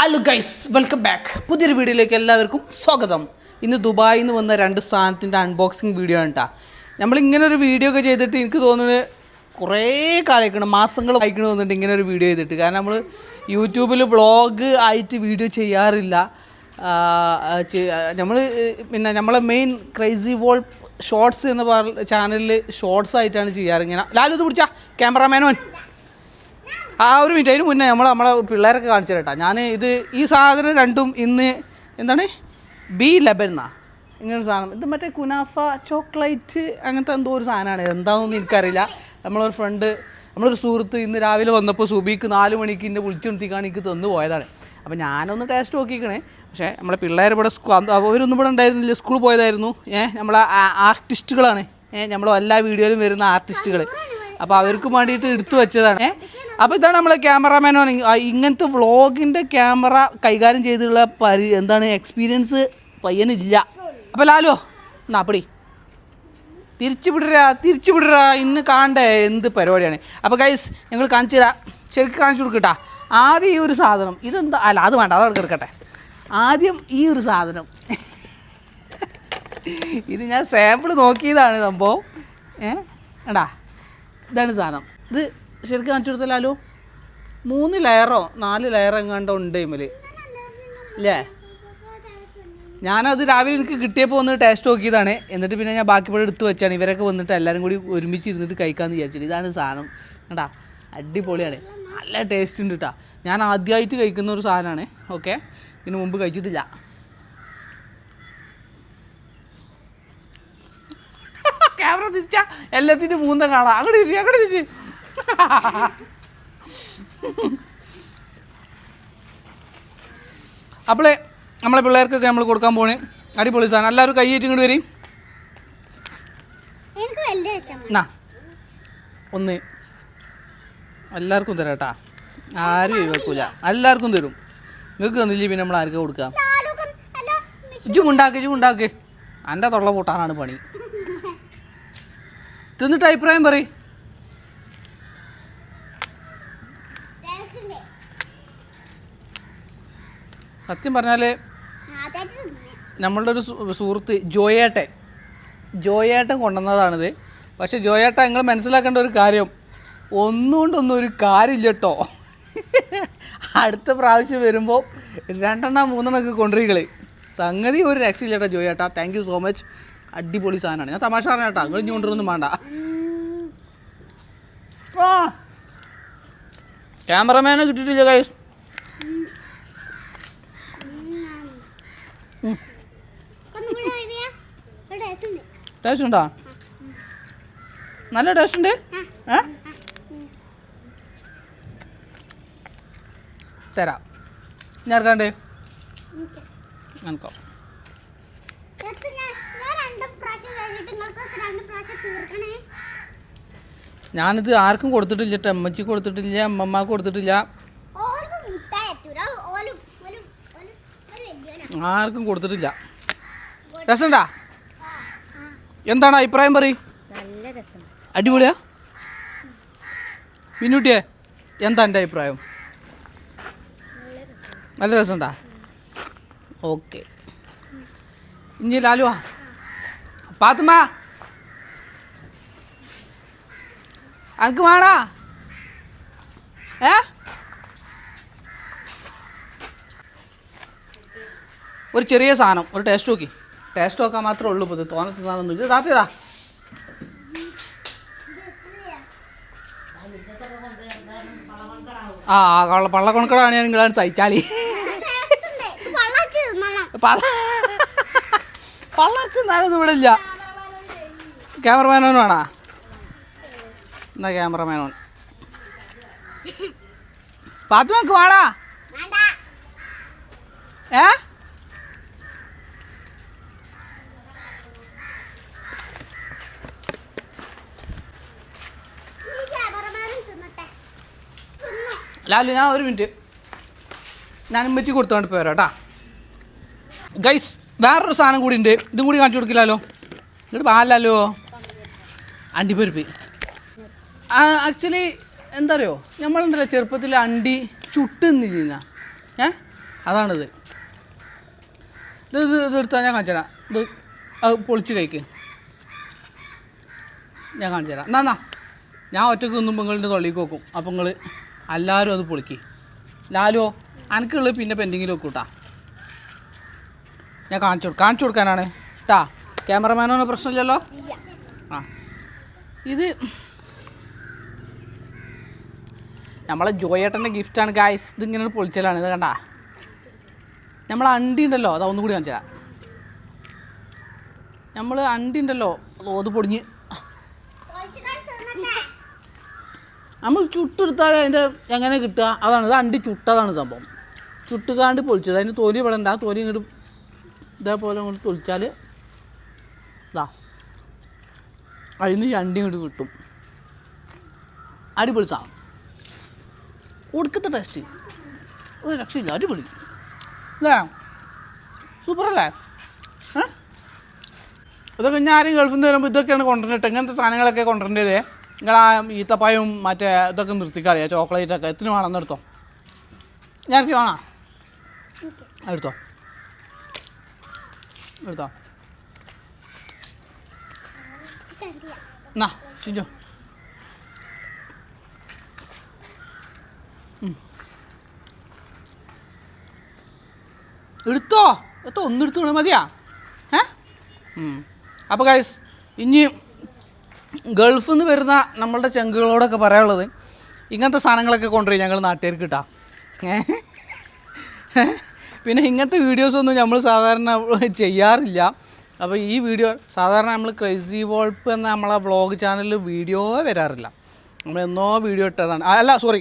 Hello guys welcome back പുതിയൊരു വീഡിയോയിലേക്ക് എല്ലാവർക്കും സ്വാഗതം. ഇന്ന് ദുബായിൽ നിന്ന് വന്ന രണ്ട് സാധനത്തിന്റെ അൺബോക്സിങ് വീഡിയോ ആണ് കേട്ടോ നമ്മളിങ്ങനെ ഒരു വീഡിയോ ഒക്കെ ചെയ്തിട്ട് എനിക്ക് തോന്നുന്നത് കുറേ കാലമായിക്കണം മാസങ്ങൾ വായിക്കണം തോന്നുന്നുണ്ട് ഇങ്ങനെ ഒരു വീഡിയോ ചെയ്തിട്ട്. കാരണം നമ്മൾ യൂട്യൂബിൽ വ്ളോഗ് ആയിട്ട് വീഡിയോ ചെയ്യാറില്ല. നമ്മൾ പിന്നെ നമ്മളെ മെയിൻ ക്രൈസി വോൾ ഷോർട്സ് എന്ന് പറഞ്ഞ ചാനലിൽ ഷോർട്സ് ആയിട്ടാണ് ചെയ്യാറ് ഇങ്ങനെ. ലാലു ഇത് പിടിച്ചാ. ക്യാമറാമാനോൻ ആ ഒരു മിനിറ്റ് അതിന് മുന്നേ നമ്മൾ നമ്മളെ പിള്ളേരൊക്കെ കാണിച്ചു കേട്ടോ. ഞാൻ ഇത് ഈ സാധനം രണ്ടും ഇന്ന് എന്താണ്? ബി ലെബൻ എന്നാ. ഇങ്ങനൊരു സാധനം. ഇത് മറ്റേ കുനാഫ ചോക്ലേറ്റ് അങ്ങനത്തെ എന്തോ ഒരു സാധനമാണ്. എന്താണെന്നൊന്നും എനിക്കറിയില്ല. നമ്മളൊരു ഫ്രണ്ട് നമ്മളൊരു സുഹൃത്ത് ഇന്ന് രാവിലെ വന്നപ്പോൾ സുബിക്ക് നാല് മണിക്ക് ഇന്നെ വിളിച്ചുണർത്തിക്കാണ് എനിക്ക് തന്നു പോയതാണ്. അപ്പോൾ ഞാനൊന്ന് ടേസ്റ്റ് നോക്കിക്കണേ. പക്ഷേ നമ്മളെ പിള്ളേർ ഇവിടെ സ്കൂൾ അവരൊന്നും ഇവിടെ ഉണ്ടായിരുന്നില്ല. സ്കൂളിൽ പോയതായിരുന്നു. ഏഹ് നമ്മളെ ആർട്ടിസ്റ്റുകളാണ് ഏഹ് നമ്മളെ എല്ലാ വീഡിയോയിലും വരുന്ന ആർട്ടിസ്റ്റുകൾ അപ്പോൾ അവർക്ക് വേണ്ടിയിട്ട് എടുത്തു വെച്ചതാണ്. ഏഹ് അപ്പോൾ ഇതാണ് നമ്മളെ ക്യാമറാമാനോ ഇങ്ങനത്തെ വ്ളോഗിന്റെ ക്യാമറ കൈകാര്യം ചെയ്തുള്ള പരി എന്താണ് എക്സ്പീരിയൻസ് പയ്യനില്ല. അപ്പോൾ ലാലോ എന്നാ അപ്പടി തിരിച്ചു വിടരാ തിരിച്ചു വിടരാ ഇന്ന് കാണണ്ടേ എന്ത് പരിപാടിയാണ്. അപ്പോൾ ഗൈസ് ഞങ്ങൾ കാണിച്ചു തരാം. ശരിക്കും കാണിച്ചു കൊടുക്കട്ടാ. ആദ്യം ഈ ഒരു സാധനം ഇതെന്താ അല്ല അത് വേണ്ട അതവിടെ എടുക്കട്ടെ. ആദ്യം ഈ ഒരു സാധനം. ഇത് ഞാൻ സാമ്പിൾ നോക്കിയതാണ് സംഭവം. ഏ എടാ ഇതാണ് സാധനം. ഇത് ശരിക്കും കാണിച്ചു കൊടുത്തല്ലോ മൂന്ന് ലെയറോ നാല് ലെയറോ എങ്ങാണ്ടോ ഉണ്ട് ഇതിൽ അല്ലേ ഞാനത് രാവിലെ എനിക്ക് കിട്ടിയപ്പോൾ ഒന്ന് ടേസ്റ്റ് നോക്കിയതാണ്. എന്നിട്ട് പിന്നെ ഞാൻ ബാക്കി ഇവിടെ എടുത്ത് വെച്ചാണ്. ഇവരൊക്കെ വന്നിട്ട് എല്ലാവരും കൂടി ഒരുമിച്ച് ഇരുന്നിട്ട് കഴിക്കാമെന്ന് വിചാരിച്ചിട്ട്. ഇതാണ് സാധനം. കേട്ടാ അടിപൊളിയാണ്. നല്ല ടേസ്റ്റ് ഉണ്ട് കേട്ടോ ഞാൻ ആദ്യമായിട്ട് കഴിക്കുന്ന ഒരു സാധനമാണ് ഓക്കെ ഇതിന് മുമ്പ് കഴിച്ചിട്ടില്ല. ക്യാമറ തിരിച്ചാ. എല്ലാത്തിന്റെ മൂന്ന കാണാം. അങ്ങോട്ട് തിരി അങ്ങോട്ട് തിരി അപ്പോളേ നമ്മളെ പിള്ളേർക്കൊക്കെ നമ്മൾ കൊടുക്കാൻ പോണേ. അടിപൊളി സാധനം. എല്ലാവരും കൈയേറ്റും ഇങ്ങോട്ട് വരും. എന്നാ ഒന്ന്. എല്ലാവർക്കും തരാട്ടാ കേട്ടാ. ആരും വെക്കൂല എല്ലാവർക്കും തരും. നിങ്ങൾക്ക് തന്നില്ലേ പിന്നെ നമ്മൾ ആർക്കും കൊടുക്കാം? ഇജും ഉണ്ടാക്ക് ഇജും ഉണ്ടാക്ക് എന്റെ തൊള്ള പൊട്ടാനാണ് പണി. തിന്നിട്ട് അഭിപ്രായം പറയും. സത്യം പറഞ്ഞാൽ നമ്മളുടെ ഒരു സുഹൃത്ത് ജോയേട്ടൻ. ജോയേട്ടൻ കൊണ്ടുവന്നതാണിത്. പക്ഷെ ജോയേട്ടൻ നിങ്ങൾ മനസ്സിലാക്കേണ്ട ഒരു കാര്യം. ഒന്നുകൊണ്ടൊന്നും ഒരു കാര്യമില്ല കേട്ടോ അടുത്ത പ്രാവശ്യം വരുമ്പോൾ രണ്ടെണ്ണം മൂന്നെണ്ണമൊക്കെ കൊണ്ടുവരികൾ. സംഗതി ഒരു രക്ഷയില്ല കേട്ടോ ജോയേട്ടാ. താങ്ക് യു സോ മച്ച് അടിപൊളി സാധനമാണ്. ഞാൻ തമാശ പറഞ്ഞ കേട്ടോ. നിങ്ങൾ ഇനി വേണ്ട. ക്യാമറമാനെ കിട്ടിയിട്ടില്ല കൈസ് ഒന്നും കൂടെ എഴുതിയാ? ഒരു taste ഉണ്ട്. ടേസ്റ്റ് ഉണ്ടോ നല്ല ടേസ്റ്റ് ഉണ്ട് തരാം. ഞാൻ ഇറക്കാണ്ട് എനിക്ക്. ഞാനിത് ആർക്കും കൊടുത്തിട്ടില്ല കേട്ടോ കൊടുത്തിട്ടില്ല അമ്മമ്മക്ക് കൊടുത്തിട്ടില്ല. ആർക്കും കൊടുത്തിട്ടില്ല. രസമുണ്ടാ എന്താണ് അഭിപ്രായം പറയും. അടിപൊളിയാ? പിന്നൂട്ടിയെ എന്താ എന്റെ അഭിപ്രായം? നല്ല രസമുണ്ടാ ഓക്കെ. ഇനി ലാലുവാ. പാത്തുമ്മ അനക്ക് വേണാ? ഏ? ഒരു ചെറിയ സാധനം ഒരു ടേസ്റ്റ് നോക്കി. ടേസ്റ്റ് നോക്കാൻ മാത്രമേ ഉള്ളൂ ഇപ്പോൾ തോന്നത്തെ സാധനമൊന്നും ഇത് താത്തേതാ ആ ആ, കള്ള പള്ള കൊണക്കടാണ് ഞാൻ നിങ്ങളാണ് സഹിച്ചാളി പള്ളച്ച് നാളൊന്നും ഇവിടെ ഇല്ല. ക്യാമറമാനോൻ വേണോ എന്നാ ക്യാമറമാനോൻ. പാത്തുമാക്ക് വേണാ വേണ്ട ഏ ഈ ക്യാമറമാനും തിന്നട്ടെ തിന്നു ലാലു ഞാൻ ഒരു മിനിറ്റ്. ഞാൻ ഉമ്മച്ചി കൊടുത്തോണ്ട് പോരാ കേട്ടാ ഗൈസ് വേറൊരു സാധനം കൂടി ഉണ്ട്. ഇതും കൂടി കാണിച്ചു കൊടുക്കില്ലല്ലോ എന്നിട്ട് പാലല്ലോ അണ്ടിപ്പരിപ്പ്. ആക്ച്വലി എന്താ അറിയോ നമ്മളുണ്ടല്ലോ ചെറുപ്പത്തിൽ അണ്ടി ചുട്ടുന്നില്ല ഏ? അതാണിത്. ഇത് ഇത് ഇത് എടുത്താൽ ഞാൻ കാണിച്ചു തരാം. ഇത് പൊളിച്ച് കഴിക്ക്. ഞാൻ കാണിച്ചു തരാം. എന്നാ എന്നാ. ഞാൻ ഒറ്റയ്ക്ക് നിന്നുമ്പോൾ നിങ്ങളുടെ തൊള്ളിക്ക് വെക്കും. അപ്പോൾ നിങ്ങൾ എല്ലാവരും അത് പൊളിക്ക്. ലാലോ അനക്കുള്ളത് പിന്നെ പെൻഡിങ്ങിൽ വെക്കൂട്ടാ. ഞാൻ കാണിച്ചു കൊടുക്കും കാണിച്ചു കൊടുക്കാനാണ്. ട്ടാ ക്യാമറമാനൊന്നും പ്രശ്നമില്ലല്ലോ? ആ. ഇത് നമ്മളെ ജോയേട്ടന്റെ ഗിഫ്റ്റാണ് ഗായ്സ് ഇതിങ്ങനെ പൊളിച്ചലാണ്. ഇത് കണ്ട? നമ്മൾ അണ്ടി ഉണ്ടല്ലോ അതാ ഒന്നുകൂടി കാണിച്ചു തരാം നമ്മൾ അണ്ടി ഉണ്ടല്ലോ അത് പൊടിഞ്ഞ് ഒഴിച്ചിട്ട് തിന്നട്ടെ നമ്മൾ ചുട്ടെടുത്താൽ അതിന്റെ എങ്ങനെ കിട്ടുക? അതാണ് ഇത് അണ്ടി ചുട്ടതാണ് സംഭവം. ചുട്ടുകാണ്ട് പൊളിച്ചത്. അതിന്റെ തൊലി ഇവിടെ ഉണ്ട്. ആ തൊലി ഇങ്ങോട്ട് ഇതേപോലെ അങ്ങോട്ട് തൊളിച്ചാൽ ഇതാ. അതിന് ഈ അണ്ടി ഇങ്ങോട്ട് കിട്ടും. അടിപൊളി സാധനം. കൊടുക്കത്തെ ടേസ്റ്റ് ഒരു രക്ഷയില്ല. അടിപൊളി. അല്ലേ? സൂപ്പറല്ലേ ഏ? ഇതൊക്കെ ഞാൻ ആരും ഗൾഫിൽ നിന്ന് വരുമ്പോൾ ഇതൊക്കെയാണ് കൊണ്ടുവരേണ്ടത് ഇങ്ങനത്തെ സാധനങ്ങളൊക്കെ കൊണ്ടുവരേണ്ടത്. നിങ്ങൾ ആ ഈത്തപ്പായും മറ്റേ ഇതൊക്കെ നിർത്തിക്കളിയാ ചോക്ലേറ്റ് ഒക്കെ. എത്തിന് വേണം എന്നെടുത്തോ ഞാൻ വേണോ എടുത്തോ? എടുത്തോ? എന്നാ ചിഞ്ചോ. എടുത്തോ? എത്തോ ഒന്ന് എടുത്തോളൂ മതിയാ? ഏ? അപ്പോൾ ഗൈസ് ഇനി ഗൾഫിൽ നിന്ന് വരുന്ന നമ്മളുടെ ചങ്കുകളോടൊക്കെ പറയാനുള്ളത് ഇങ്ങനത്തെ സാധനങ്ങളൊക്കെ കൊണ്ടുവരും ഞങ്ങൾ നാട്ടുകാർക്ക് കിട്ടാം പിന്നെ ഇങ്ങനത്തെ വീഡിയോസ് ഒന്നും നമ്മൾ സാധാരണ ചെയ്യാറില്ല. അപ്പോൾ ഈ വീഡിയോ സാധാരണ നമ്മൾ ക്രൈസി വോൾപ്പ് എന്ന നമ്മളെ വ്ളോഗ് ചാനലിൽ വീഡിയോ വരാറില്ല. നമ്മൾ എന്നോ വീഡിയോ ഇട്ടതാണ്. അല്ല സോറി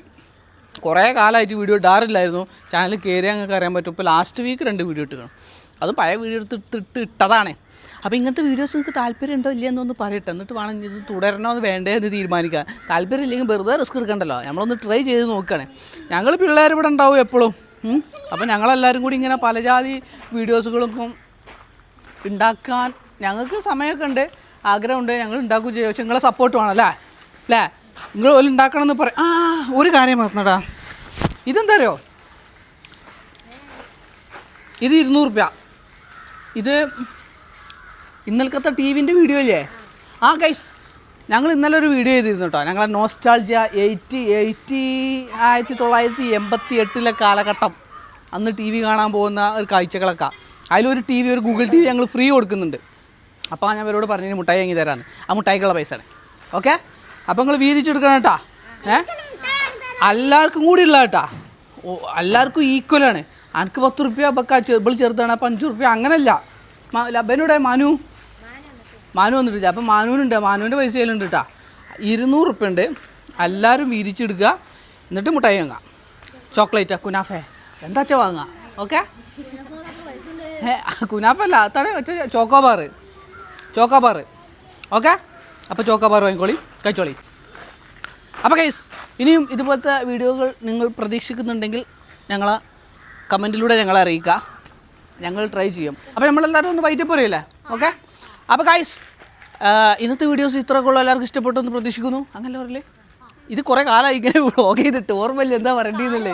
കുറേ കാലമായിട്ട് വീഡിയോ ഇടാറില്ലായിരുന്നു. ചാനൽ കയറി ഞങ്ങൾക്ക് അറിയാൻ പറ്റും. ഇപ്പോൾ ലാസ്റ്റ് വീക്ക് രണ്ട് വീഡിയോ ഇട്ടു അത് പഴയ വീഡിയോ എടുത്ത് ഇട്ട് ഇട്ടതാണ്. അപ്പോൾ ഇങ്ങനത്തെ വീഡിയോസ് നിങ്ങൾക്ക് താല്പര്യം ഉണ്ടോ ഇല്ല എന്നൊന്ന് പറയട്ടെ. എന്നിട്ട് വേണം ഇത് തുടരണോ എന്ന് വേണ്ടേ എന്ന് തീരുമാനിക്കുക താല്പര്യം ഇല്ലെങ്കിൽ വെറുതെ റിസ്ക് എടുക്കണ്ടല്ലോ. നമ്മളൊന്ന് ട്രൈ ചെയ്ത് നോക്കുകയാണ്. ഞങ്ങൾ പിള്ളേർ ഇവിടെ ഉണ്ടാവും എപ്പോഴും അപ്പോൾ ഞങ്ങളെല്ലാവരും കൂടി ഇങ്ങനെ പല ജാതി വീഡിയോസുകളൊക്കെ ഉണ്ടാക്കാൻ ഞങ്ങൾക്ക് സമയമൊക്കെ ഉണ്ട്. ആഗ്രഹമുണ്ട്. ഞങ്ങൾ ഉണ്ടാക്കുകയും ചെയ്യും. പക്ഷെ നിങ്ങളെ സപ്പോർട്ട് വേണം അല്ലേ? അല്ലേ? നിങ്ങൾ ഒരു ഉണ്ടാക്കണം എന്ന് പറ ആ ഒരു കാര്യം മറന്നടാ. ഇതെന്താ അറിയോ ഇത് ഇരുന്നൂറ് രൂപ ഇത് ഇന്നലത്തെ ടി വിന്റെ വീഡിയോ ഇല്ലേ? ആ ഗൈസ് ഞങ്ങൾ ഇന്നലെ ഒരു വീഡിയോ ചെയ്തിരുന്നു കേട്ടോ ഞങ്ങളെ നോസ്റ്റാൾജിയ എയ്റ്റി എയ്റ്റി ആയിരത്തി തൊള്ളായിരത്തി എൺപത്തി എട്ടിലെ കാലഘട്ടം. അന്ന് ടി വി കാണാൻ പോകുന്ന ഒരു കാഴ്ചകളൊക്കെ. അതിലൊരു ടി വി ഒരു ഗൂഗിൾ ടി വി ഞങ്ങൾ ഫ്രീ കൊടുക്കുന്നുണ്ട്. അപ്പോൾ ഞാൻ അവരോട് പറഞ്ഞു മുട്ടായി വാങ്ങി തരാമെന്ന് ആ മുട്ടായിക്കുള്ള പൈസയാണ്. ഓക്കെ അപ്പോൾ നിങ്ങൾ വീതിച്ചെടുക്കണം കേട്ടാ. ഏ? എല്ലാവർക്കും കൂടി ഉള്ള കേട്ടാ. ഓ എല്ലാവർക്കും ഈക്വലാണ് എനിക്ക് പത്ത് റുപ്യ ബക്കാ ചെറുബിൾ ചെറുതാണ് അപ്പം അഞ്ച് റുപ്യ അങ്ങനല്ല. ലബനോടെ മനു. മാനു വന്നിട്ടില്ല അപ്പം മാനുവിനുണ്ട്. മാനുവിന്റെ പൈസ കയ്യിലുണ്ട് കേട്ടാ ഇരുന്നൂറ് റുപ്യ ഉണ്ട് എല്ലാവരും വീതിച്ചെടുക്കുക എന്നിട്ട് മുട്ടായി വാങ്ങാം. ചോക്ലേറ്റ് കുനാഫെ. എന്താ വെച്ചാൽ വാങ്ങാം? ഓക്കെ? കുനാഫല്ല. അതാണ് വെച്ച ചോക്കോബാർ ചോക്കോബാർ ഓക്കെ? അപ്പോൾ ചോക്കോബാർ വാങ്ങിക്കോളി. കഴിച്ചോളി. അപ്പോൾ കേസ് ഇനിയും ഇതുപോലത്തെ വീഡിയോകൾ നിങ്ങൾ പ്രതീക്ഷിക്കുന്നുണ്ടെങ്കിൽ ഞങ്ങൾ കമന്റിലൂടെ ഞങ്ങളെ അറിയിക്കുക. ഞങ്ങൾ ട്രൈ ചെയ്യും. അപ്പോൾ നമ്മളെല്ലാവരും ഒന്ന് വൈറ്റ് പോരല്ലേ? ഓക്കെ? അപ്പോൾ ഗൈസ് ഇന്നത്തെ വീഡിയോസ് ഇത്രയൊക്കെ ഉള്ള. എല്ലാവർക്കും ഇഷ്ടപ്പെട്ടു എന്ന് പ്രതീക്ഷിക്കുന്നു. അങ്ങനെ പറയില്ലേ ഇത് കുറേ കാലമായി ഇങ്ങനെ വ്ളോഗ് ചെയ്തിട്ട്. ഓർമ്മയില്ല എന്താ പറയേണ്ടതെന്നല്ലേ?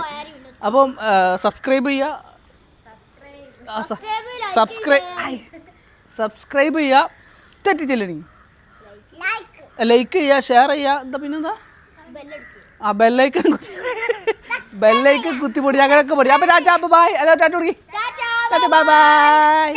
അപ്പം സബ്സ്ക്രൈബ് ചെയ്യുക. സബ്സ്ക്രൈബ് സബ്സ്ക്രൈബ് ചെയ്യുക. തെറ്റിച്ചില്ലേ നീ? ലൈക്ക് ചെയ്യുക ഷെയർ ചെയ്യുക. എന്താ പിന്നെന്താ? ആ ബെല്ലൈക്കൺ ബെല്ലൈക്കൺ കുത്തി പൊടി അങ്ങനെയൊക്കെ പൊടി. അപ്പം രാജാ ബൈ ഹലോ ടാറ്റ കൊടുക്കി ടാറ്റാ ബൈ ബൈ